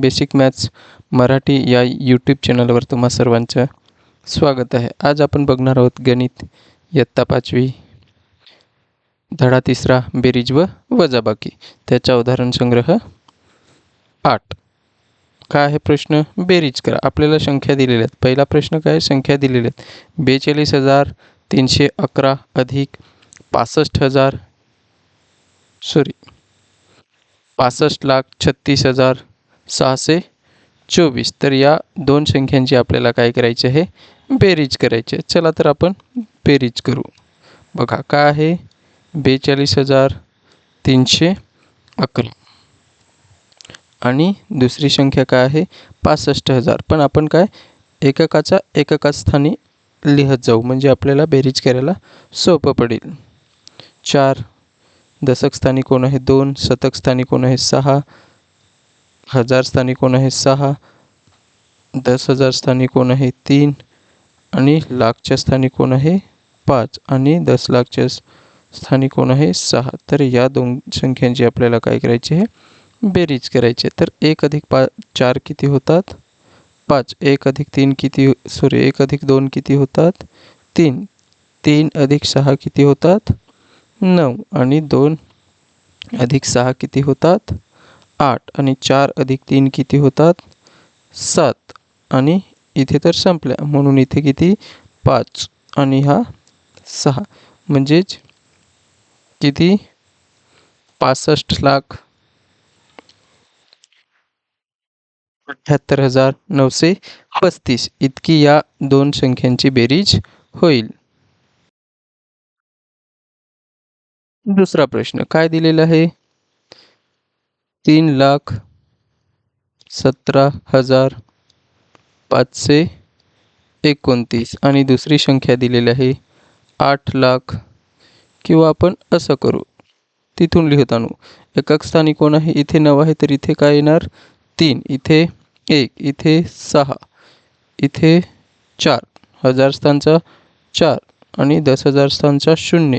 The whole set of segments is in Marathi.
बेसिक मॅथ्स मराठी या यूट्यूब चॅनलवर तुम्हा सर्वांचं स्वागत आहे. आज आपण बघणार आहोत गणित इयत्ता पाचवी धडा तिसरा बेरीज व वजाबाकी. त्याचा उदाहरण संग्रह आठ. काय आहे प्रश्न? बेरीज करा. आपल्याला संख्या दिलेल्या आहेत. पहिला प्रश्न काय संख्या दिलेल्या आहेत. बेचाळीस हजार तीनशे अकरा अधिक पासष्ट हजार सॉरी पासष्ट लाख छत्तीस हजार सहाशे चोवीस. तर या दोन संख्यांची आपल्याला काय करायचे आहे? बेरीज करायची आहे. चला तर आपण बेरीज करू. बघा काय आहे? बेचाळीस हजार तीनशे अकरा. आणि दुसरी संख्या काय आहे? पासष्ट हजार. पण आपण काय? एककाचा एकका स्थानी लिहत जाऊ. म्हणजे आपल्याला बेरीज करायला सोपं पडेल. चार. दशक स्थानी कोण आहे? दोन. शतक स्थानी कोण आहे? सहा. हजार स्थानी कोण आहे सहा दस हजार स्थानी कोण आहे तीन आणि लाखच्या स्थानी कोण आहे पाच आणि दस लाखच्या स्थानी कोण आहे सहा. तर या दोन संख्यांची आपल्याला काय करायची आहे? बेरीज करायची आहे. तर एक अधिक पा चार किती होतात? पाच. एक अधिक तीन किती सॉरी एक अधिक दोन किती होतात? तीन. तीन अधिक सहा किती होतात? नऊ. आणि दोन अधिक सहा किती होतात? आठ आणि चार अधिक तीन किती होतात? सात. आणि इथे तर संपल्या. म्हणून इथे किती? पाच. आणि हा सहा. म्हणजेच किती? पासष्ट लाख अठ्ठ्याहत्तर हजार नऊशे पस्तीस. इतकी या दोन संख्यांची बेरीज होईल. दुसरा प्रश्न. काय दिलेला आहे? तीन लाख सतरा हजार पाचशे एकोणतीस आणि दुसरी संख्या दिलेली आहे आठ लाख. किंवा आपण असं करू. तिथून लिहित आणू. एकक स्थानी कोण आहे? इथे नऊ आहे तर इथे काय येणार? तीन. इथे एक. इथे सहा. इथे चार. हजार स्थानचा चार आणि दस हजार स्थानचा शून्य.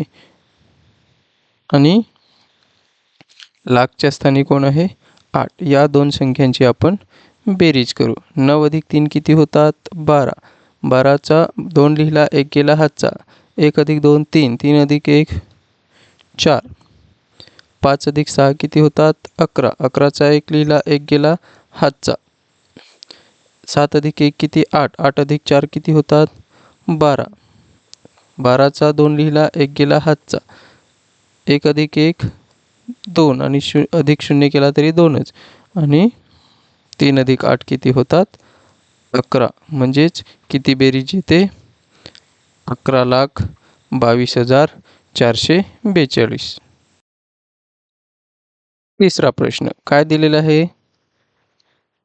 आणि लाखच्या स्थानी कोण आहे? आठ. या दोन संख्यांची आपण बेरीज करू. नऊ अधिक तीन किती होतात? बारा. बाराचा दोन लिहिला एक गेला हातचा. एक अधिक दोन तीन. तीन अधिक एक चार. पाच अधिक सहा किती होतात? अकरा. अकराचा एक लिहिला एक गेला हातचा. सात अधिक एक किती? आठ. आठ अधिक चार किती होतात? बारा. बाराचा दोन लिहिला एक गेला हातचा. एक अधिक एक दोन आणि शू अधिक शून्य केला तरी दोनच. आणि तीन अधिक आठ किती होतात? अकरा. म्हणजेच किती बेरीज येते अकरा लाख बावीस हजार चारशे बेचाळीस. तिसरा प्रश्न. काय दिलेला आहे?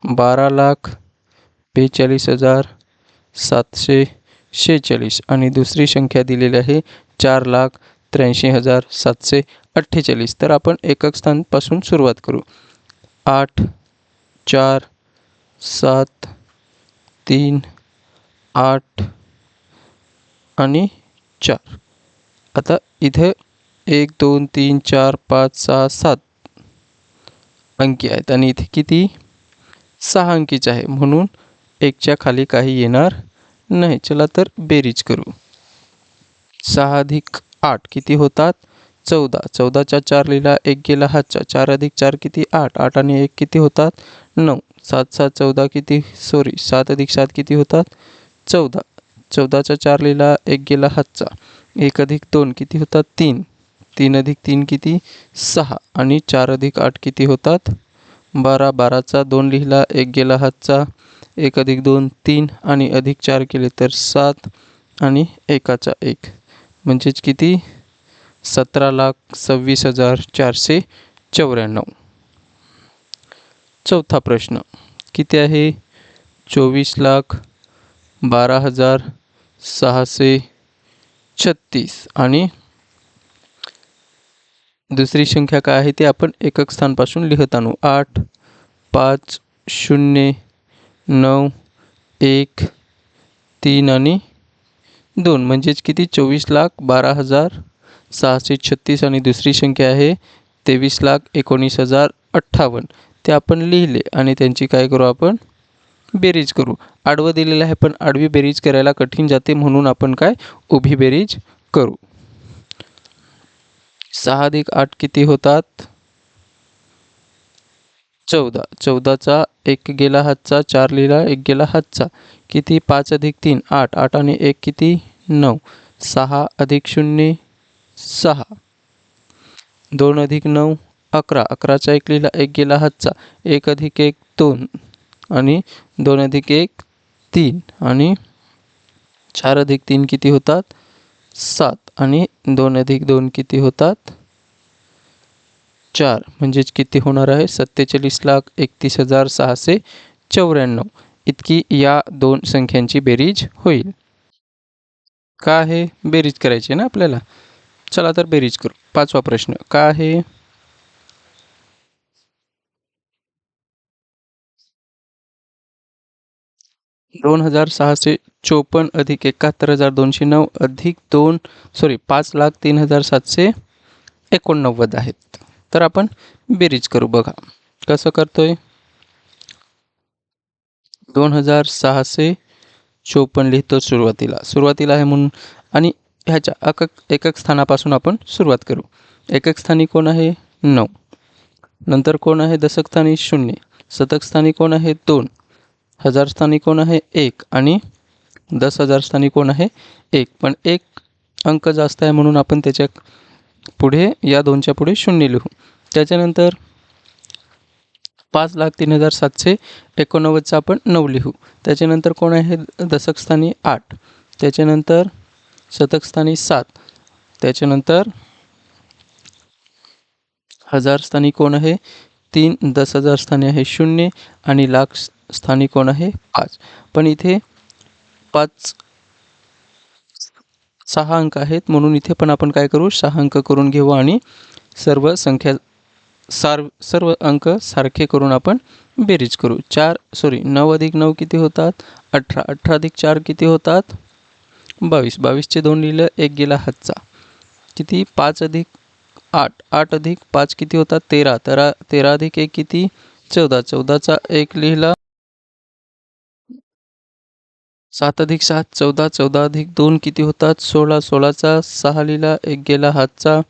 बारा लाख बेचाळीस हजार सातशे शेहेचाळीस. आणि दुसरी संख्या दिलेली आहे चार लाख त्र्याऐंशी हजार सातशे अठ्ठेचाळीस. तर आपण एकक स्थानपासून सुरुवात करू. आठ चार सात तीन आठ आणि चार. आता इथे एक दोन तीन चार पाच सहा सात अंकी आहेत आणि इथे किती? सहा अंकीच आहे. म्हणून एकच्या खाली काही येणार नाही. चला तर बेरीज करू. सहा अधिक आठ किती होतात? चौदा. चौदाच्या चार लिहिला एक गेला हातच्या चार अधिक चार किती? आठ. आठ आणि एक किती होतात? नऊ. सात सात चौदा किती? सॉरी सात अधिक सात किती होतात? चौदा. चौदाचा चार लिहिला एक गेला हातचा. एक अधिक दोन किती होतात? तीन. तीन अधिक तीन किती? सहा. आणि चार अधिक आठ किती होतात? बारा. बाराचा दोन लिहिला एक गेला हातचा. एक अधिक दोन तीन. आणि अधिक चार केले तर सात आणि एकाचा एक. म्हणजेच किती? सतरा लाख सव्वीस हजार चारशे चौऱ्याण्णव. चौथा प्रश्न. किती आहे? चोवीस लाख बारा हजार सहाशे छत्तीस. आणि दुसरी संख्या काय आहे ती आपण एकक स्थानपासून लिहत आणू. आठ पाच शून्य नऊ एक तीन आणि दोन. म्हणजेच किती? चोवीस लाख बारा हजार सहाशे छत्तीस आणि दुसरी संख्या आहे तेवीस लाख एकोणीस हजार अठ्ठावन्न. ते आपण लिहिले आणि त्यांची काय करू आपण? बेरीज करू. आडवं दिलेलं आहे पण आडवी बेरीज करायला कठीण जाते म्हणून आपण काय? उभी बेरीज करू. सहा अधिक आठ किती होतात? चौदा. चौदाचा एक गेला हातचा चार लिहिला एक गेला हातचा. किती? पाच अधिक तीन आठ. आठ आणि एक किती? नऊ. सहा अधिक शून्य सहा. दोन अधिक नऊ अकरा. अकराचा एक लिहिला एक गेला हातचा. एक अधिक एक दोन. आणि दोन अधिक एक तीन. आणि चार अधिक तीन किती होतात? सात. आणि दोन अधिक दोन किती होतात? चार. म्हणजेच किती होणार आहे? सत्तेचाळीस लाख एकतीस हजार सहाशे चौऱ्याण्णव. इतकी या दोन संख्यांची बेरीज होईल. का आहे बेरीज करायची आहे ना आपल्याला? चला तर बेरीज करू. पाचवा प्रश्न. का आहे? दोन हजार सहाशे चोपन्न अधिक एकाहत्तर हजार दोनशे नऊ अधिक दोन सॉरी पाच लाख तीन हजार सातशे एकोणनव्वद आहेत. तर आपण बेरीज करू बघा. कसं करतोय? दोन हजार सहाशे चोपन्न लिहितो सुरुवातीला. सुरुवातीला आहे म्हणून आणि ह्याच्या एकक एकक स्थानापासून आपण सुरुवात करू. एकक स्थानी कोण आहे? नऊ. नंतर कोण आहे? दशकस्थानी शून्य. शतकस्थानी कोण आहे? दोन. हजार स्थानी कोण आहे? एक. आणि दस हजार स्थानी कोण आहे? एक. पण एक अंक जास्त आहे म्हणून आपण त्याच्या पुढे या दोनच्या पुढे शून्य लिहू. त्याच्यानंतर पाच लाख तीन हजार सातशे एकोणनव्वदचा आपण नऊ लिहू. त्याच्यानंतर कोण आहे? दशकस्थानी आठ. त्याच्यानंतर शतक स्थानी सात. त्याच्यानंतर हजार स्थानी कोण आहे? तीन दस हजार स्थानी आहे शून्य आणि लाख स्थानी कोण आहे? पाच. पण इथे पाच सहा अंक आहेत. म्हणून इथे पण आपण काय करू? सहा अंक करून घेऊ आणि सर्व संख्या सार सर्व अंक सारखे करून आपण बेरीज करू. चार सॉरी नऊ अधिक नऊ किती होतात? अठरा. अठरा अधिक चार किती होतात? बावीस. बावीसचे दोन लिहिलं एक गेला हातचा. किती? पाच अधिक आठ. आठ अधिक पाच किती होतात? तेरा. तेरा तेरा अधिक एक किती? चौदा. चौदाचा एक लिहिला सात अधिक सात चौदा. चौदा अधिक दोन किती होतात? सोळा. सोळाचा सहा लिहिला एक गेला हातचा.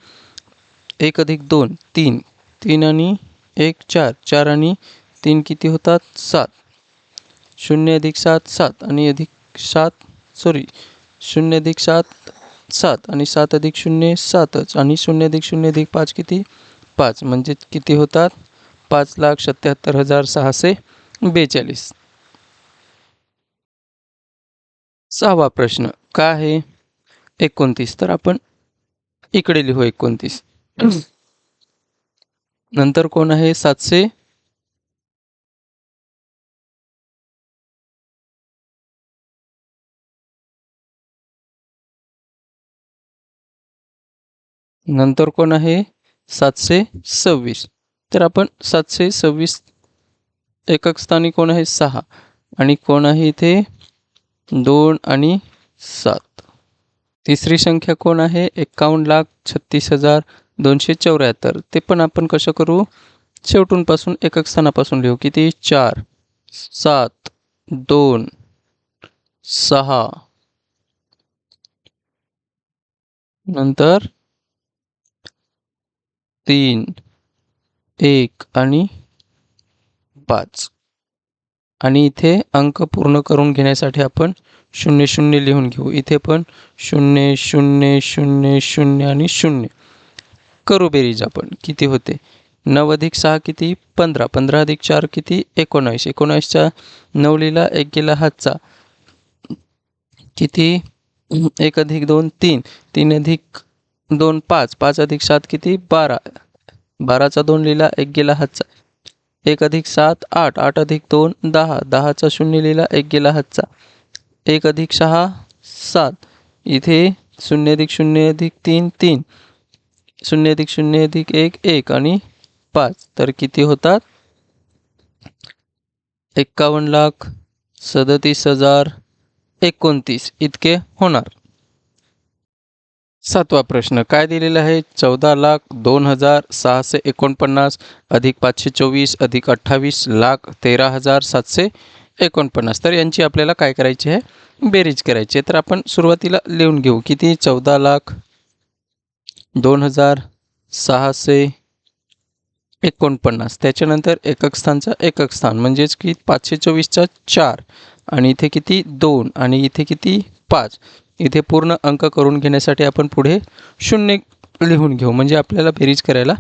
एक अधिक दोन तीन. तीन आणि एक चार. चार आणि तीन किती होतात? सात. शून्य अधिक सात सात. आणि अधिक सात सॉरी शून्य अधिक सात सात आणि सात अधिक शून्य सातच. आणि शून्य अधिक शून्य अधिक पाच किती? पाच. म्हणजे किती होतात? पाच लाख सत्याहत्तर हजार सहाशे बेचाळीस. सहावा प्रश्न. काय आहे? एकोणतीस. तर आपण इकडे लिहू एकोणतीस. नंतर कोण आहे? सातशे नंतर कोण आहे? सातशे सव्वीस. तर आपण सातशे सव्वीस एकक स्थानी कोण आहे? सहा. आणि कोण आहे इथे? दोन आणि सात. तिसरी संख्या कोण आहे? एक्कावन्न लाख छत्तीस हजार दोनशे चौऱ्याहत्तर. ते पण आपण कसं करू? शेवटूनपासून एकक स्थानापासून लिहू. किती? चार. सात. दोन. सहा. नंतर तीन एक आणि पाच. आणि इथे अंक पूर्ण करून घेण्यासाठी आपण शून्य शून्य लिहून घेऊ. इथे पण शून्य शून्य शून्य शून्य आणि शून्य. करू बेरीज आपण. किती होते? नऊ अधिक सहा किती? पंधरा. पंधरा अधिक चार किती? एकोणावीस. एकोणावीसच्या नऊ लिहिला एक गेला हातचा. किती? एक अधिक दोन तीन. तीन अधिक दोन पाच पाच अधिक सात किती? बारा. बाराचा दोन लिहिला एक गेला हातचा. एक अधिक सात आठ. आठ अधिक दोन दहा. दहाचा शून्य लिहिला एक गेला हातचा. एक अधिक सहा सात. इथे शून्य अधिक शून्य अधिक तीन तीन. शून्य अधिक शून्य अधिक एक एक आणि पाच. तर किती होतात? एक्कावन्न लाख सदतीस हजार एकोणतीस. इतके होणार. सातवा प्रश्न. काय दिलेला आहे? चौदा लाख दोन हजार सहाशे एकोणपन्नास अधिक पाचशे चोवीस अधिक अठ्ठावीस लाख तेरा हजार सातशे एकोणपन्नास. तर यांची आपल्याला काय करायची आहे? बेरीज करायची आहे. तर आपण सुरुवातीला लिहून घेऊ. किती? चौदा लाख दोन हजार सहाशे एकोणपन्नास. त्याच्यानंतर एकक स्थानचा एकक स्थान. म्हणजेच की पाचशे चोवीसचा चार आणि इथे किती? दोन आणि इथे किती? पाच. इथे पूर्ण अंक करून घेण्यासाठी आपण पुढे शून्य लिहून घेऊ. म्हणजे आपल्याला बेरीज करायला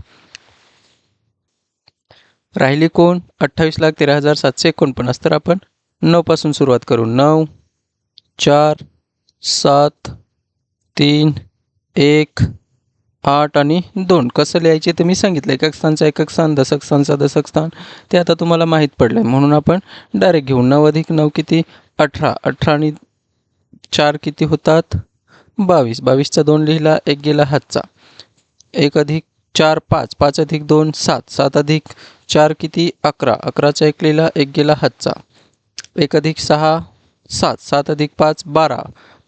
राहिली कोण? अठ्ठावीस लाख तेरा हजार सातशे एकोणपन्नास. तर आपण नऊपासून सुरुवात करू. नऊ चार सात तीन एक आठ आणि दोन. कसं लिहायचे ते मी सांगितलं. एकक स्थानचा एकक स्थान दशक स्थानचा दशक स्थान. ते आता तुम्हाला माहीत पडलं आहे म्हणून आपण डायरेक्ट घेऊ. नऊ अधिक नऊ किती? अठरा. अठरा आणि चार किती होतात? बावीस. बावीसचा दोन लिहिला एक गेला हातचा. एक अधिक चार पाच. पाच अधिक दोन सात. सात अधिक चार किती? अकरा. अकराचा एक लिहिला एक गेला हातचा. एक अधिक सहा सात. सात अधिक पाच बारा.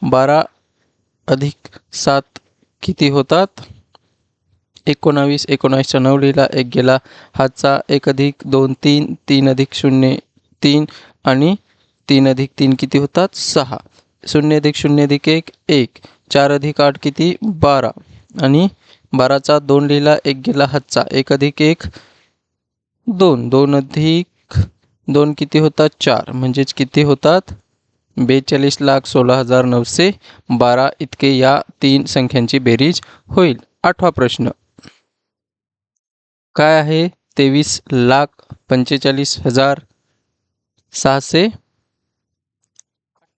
बारा अधिक सात किती होतात? एकोणावीस. एकोणावीसच्या नऊ लिहिला एक गेला हातचा. एक अधिक दोन तीन. तीन अधिक शून्य तीन. आणि तीन अधिक तीन किती होतात? सहा. शून्य अधिक शून्य अधिक एक एक. चार अधिक आठ किती? बारा. आणि बाराचा दोन लिहिला एक गेला हातचा. एक अधिक एक दोन. दोन अधिक दोन किती होतात चार. म्हणजेच किती होतात? बेचाळीस लाख सोळा हजार नऊशे बारा इतके या तीन संख्यांची बेरीज होईल. आठवा प्रश्न. काय आहे? तेवीस लाख पंचेचाळीस हजार सहाशे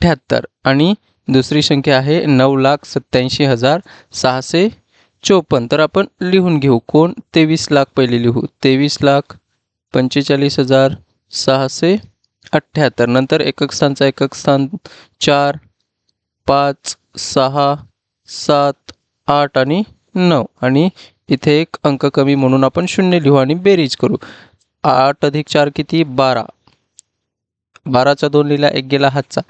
अठ्ठ्याहत्तर. आणि दुसरी संख्या आहे नऊ लाख सत्याऐंशी हजार सहाशे चोपन्न. तर आपण लिहून घेऊ. कोण? तेवीस लाख पहिले लिहू. तेवीस लाख पंचेचाळीस हजार सहाशे अठ्ठ्याहत्तर. नंतर एकक स्थानचा एकक स्थान चार पाच सहा सात आठ आणि नऊ. आणि इथे एक अंक कमी म्हणून आपण शून्य लिहू आणि बेरीज करू. आठ अधिक चार किती? बारा. बाराचा दोन लिहिला एक गेला हातचा.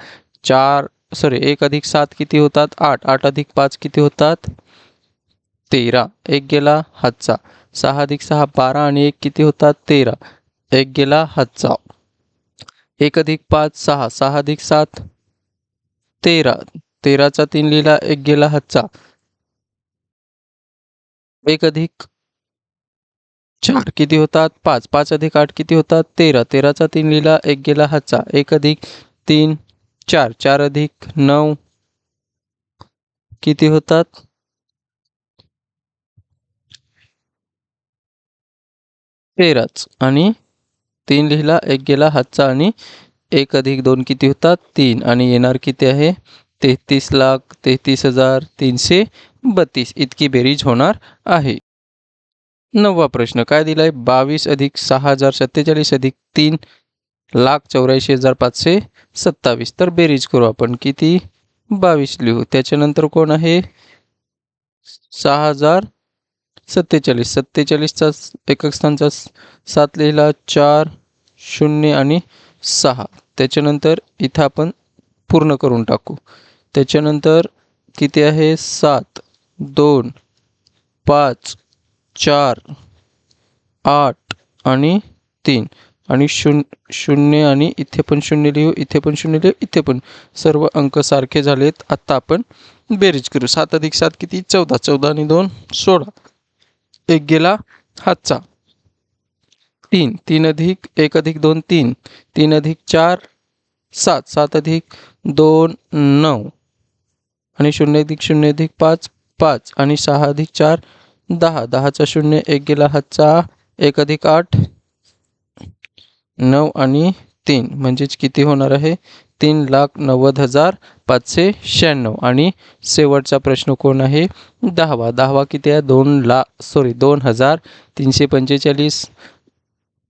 चार सॉरी एक अधिक सात किती होतात? आठ. आठ अधिक पाच किती होतात? तेरा. एक गेला हातचा. सहा अधिक सहा बारा आणि एक किती होतात? तेरा. एक गेला हातचा. एक अधिक पाच सहा. सहा अधिक सात तेरा. तेराचा तीन लिहिला एक गेला हातचा. एक अधिक चार किती होतात? पाच. पाच अधिक आठ किती होतात? तेरा. तेराचा तीन लिहिला एक गेला हातचा. एक अधिक तीन चार चार अधिक नऊ किती होतात? तेराच. आणि तीन लिहिला एक गेला हातचा आणि एक अधिक दोन किती होतात? तीन. आणि येणार किती आहे? तेहतीस लाख तेहतीस हजार तीनशे बत्तीस. इतकी बेरीज होणार आहे. नववा प्रश्न. काय दिलाय? बावीस अधिक सहा हजार सत्तेचाळीस अधिक तीन. लाख चौऱ्याऐंशी हजार पाचशे सत्तावीस. तर बेरीज करू आपण. किती? बावीस लिहू. त्याच्यानंतर कोण आहे? सहा हजार सत्तेचाळीस. सत्तेचाळीसचा एकक स्थानचा सात लिहिला चार शून्य आणि सहा. त्याच्यानंतर इथं आपण पूर्ण करून टाकू. त्याच्यानंतर किती आहे? सात दोन पाच चार आठ आणि तीन. आणि शून्य शून्य आणि इथे पण शून्य लिहू इथे पण शून्य लिहू इथे पण. सर्व अंक सारखे झालेत. आत्ता आपण बेरीज करू. सात अधिक सात किती? चौदा. चौदा आणि दोन सोळा. एक गेला हातचा. तीन. तीन अधिक एक अधिक दोन तीन. तीन अधिक चार सात. सात अधिक दोन नऊ. आणि शून्य अधिक शून्य अधिक पाच पाच. आणि सहा अधिक चार दहा. दहाचा शून्य एक गेला हातचा. एक अधिक आठ नऊ आणि तीन. म्हणजेच किती होणार आहे? तीन लाख नव्वद हजार पाचशे शहाण्णव. आणि शेवटचा प्रश्न कोण आहे? दहावा. दहावा किती आहे? दोन लाख सॉरी दोन हजार तीनशे पंचेचाळीस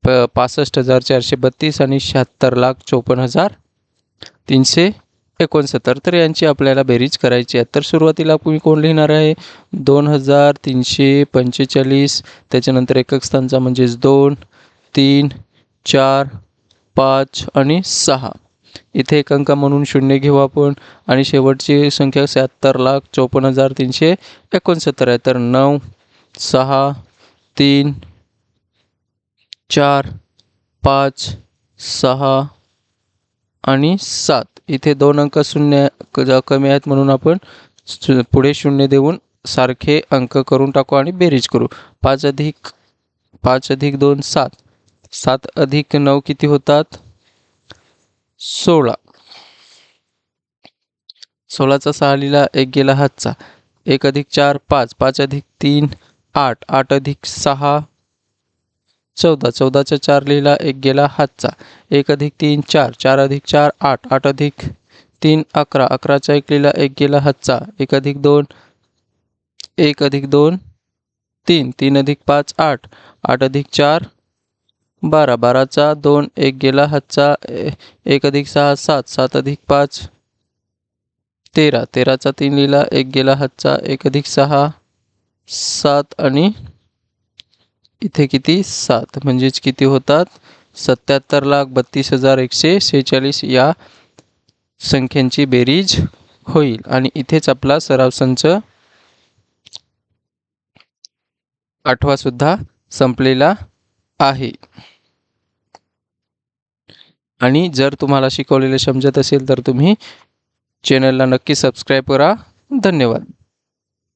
प पासष्ट हजार चारशे बत्तीस आणि शहात्तर लाख चोपन्न हजार तीनशे एकोणसत्तर. तर यांची आपल्याला बेरीज करायची आहे. तर सुरुवातीला तुम्ही कोण लिहिणार आहे? दोन हजार तीनशे पंचेचाळीस. त्याच्यानंतर एकक स्थानचा म्हणजेच दोन तीन चार पाच आणि सहा. इथे एक अंक म्हणून शून्य घेऊ आपण. आणि शेवटची संख्या शहात्तर लाख चोपन्न हजार तीनशे एकोणसत्तर आहे. तर नऊ सहा तीन चार पाच सहा आणि सात. इथे दोन अंक शून्य क- कमी आहेत म्हणून आपण पुढे शून्य देऊन सारखे अंक करून टाकू आणि बेरीज करू. पाच अधिक पाच अधिक दोन सात. सात अधिक नऊ किती होतात? सोळा. सोळाचा सहा लिहिला एक गेला हातचा. एक अधिक चार पाच. पाच अधिक तीन आठ. आठ अधिक सहा चौदा. चौदाचा चार लिहिला एक गेला हातचा. एक अधिक तीन चार. चार अधिक चार आठ. आठ अधिक तीन अकरा. अकराचा एक लिहिला एक गेला हातचा. एक अधिक दोन एक अधिक दोन तीन. तीन अधिक पाच आठ. आठ अधिक चार बारा बाराचा दोन एक गेला हातचा ए- एक अधिक सहा सात सात अधिक पाच तेरा तेराचा तीन लिहिला एक गेला हातचा एक अधिक सहा सात आणि इथे किती? सात. म्हणजेच किती होतात? सत्याहत्तर लाख बत्तीस हजार एकशे सेहेचाळीस या संख्यांची बेरीज होईल. आणि इथेच आपला सराव संच आठवा सुद्धा संपलेला आहे. आणि जर तुम्हाला शिकवलेले समजत असेल तर तुम्ही चॅनलला नक्की सबस्क्राईब करा. धन्यवाद.